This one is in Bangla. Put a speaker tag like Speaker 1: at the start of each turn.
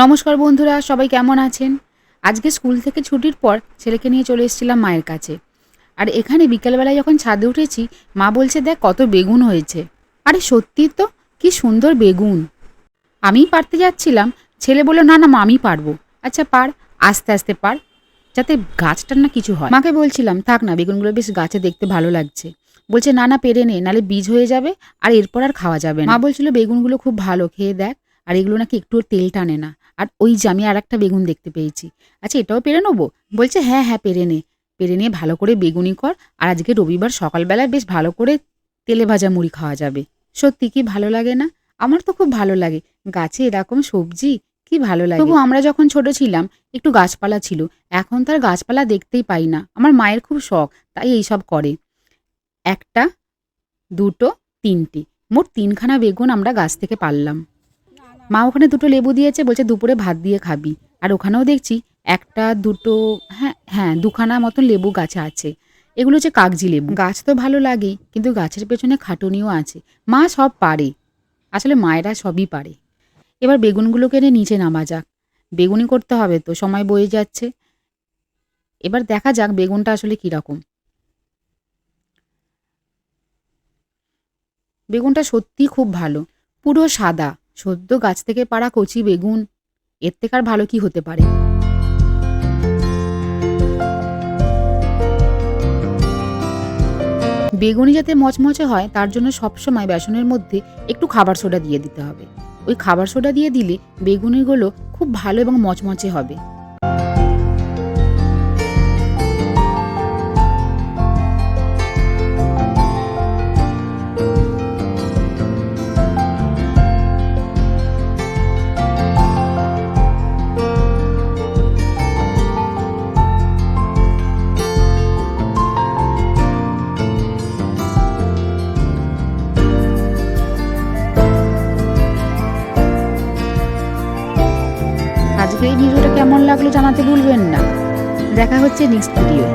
Speaker 1: নমস্কার বন্ধুরা, সবাই কেমন আছেন? আজকে স্কুল থেকে ছুটির পর ছেলেকে নিয়ে চলে এসেছিলাম মায়ের কাছে। আর এখানে বিকেলবেলায় যখন ছাদে উঠেছি, মা বলছে, দেখ, কত বেগুন হয়েছে। আরে, সত্যি তো? কি সুন্দর বেগুন। আমিই পারতে যাচ্ছিলাম। ছেলে বলল, না না, মা, আমি পারব। আচ্ছা পার, আস্তে আস্তে পার, যাতে গাছটার না কিছু হয়। মাকে বলছিলাম, থাক না, বেগুনগুলো বেশ গাছে দেখতে ভালো লাগছে। বলছে, না না, পেরে নে, নালে বীজ হয়ে যাবে, আর এরপর আর খাওয়া যাবে মা বলছিল, বেগুনগুলো খুব ভালো, খেয়ে দেখ। আর এগুলো নাকি একটু তেল টানে না। আর ওই যে আমি আর একটা বেগুন দেখতে পেয়েছি। আচ্ছা এটাও পেরে নেব? বলছে হ্যাঁ হ্যাঁ পেরে নে। পেরে নিয়ে ভালো করে বেগুনি কর, আর আজকে রবিবার সকালবেলায় বেশ ভালো করে তেলে ভাজা মুড়ি খাওয়া যাবে। সত্যি কি ভালো লাগে না? আমার তো খুব ভালো লাগে। গাছে এরকম সবজি, কি ভালো লাগে। তবু আমরা যখন ছোট ছিলাম, একটু গাছপালা ছিল। এখন তার গাছপালা দেখতেই পাই না। আমার মায়ের খুব শখ, তাই এইসব করে। একটা, দুটো, তিনটে। মোট তিনখানা বেগুন আমরা গাছ থেকে পারলাম। মা ওখানে দুটো লেবু দিয়েছে, বলছে দুপুরে ভাত দিয়ে খাবি। আর ওখানেও দেখছি একটা, দুটো হ্যাঁ হ্যাঁ দুখানা মতন লেবু গাছে আছে। এগুলো হচ্ছে কাগজি লেবু। গাছ তো ভালো লাগেই, কিন্তু গাছের পেছনে খাটুনিও আছে। মা সব পারে। আসলে মায়েরা সবই পারে। এবার বেগুনগুলোকে এনে নিচে নামা যাক। বেগুনি করতে হবে তো, সময় বয়ে যাচ্ছে। এবার দেখা যাক বেগুনটা আসলে কীরকম। বেগুনটা সত্যিই খুব ভালো। পুরো সাদা। সদ্য গাছ থেকে পাড়া কচি বেগুন, এর থেকে আর ভালো কি হতে পারে? বেগুনি যাতে মচমচে হয়, তার জন্য সবসময় বেসনের মধ্যে একটু খাবার সোডা দিয়ে দিতে হবে। ওই খাবার সোডা দিয়ে দিলে বেগুনিগুলো খুব ভালো এবং মচমচে হবে। এই ভিডিওটা কেমন লাগল জানাতে ভুলবেন না। দেখা হচ্ছে নেক্সট ভিডিও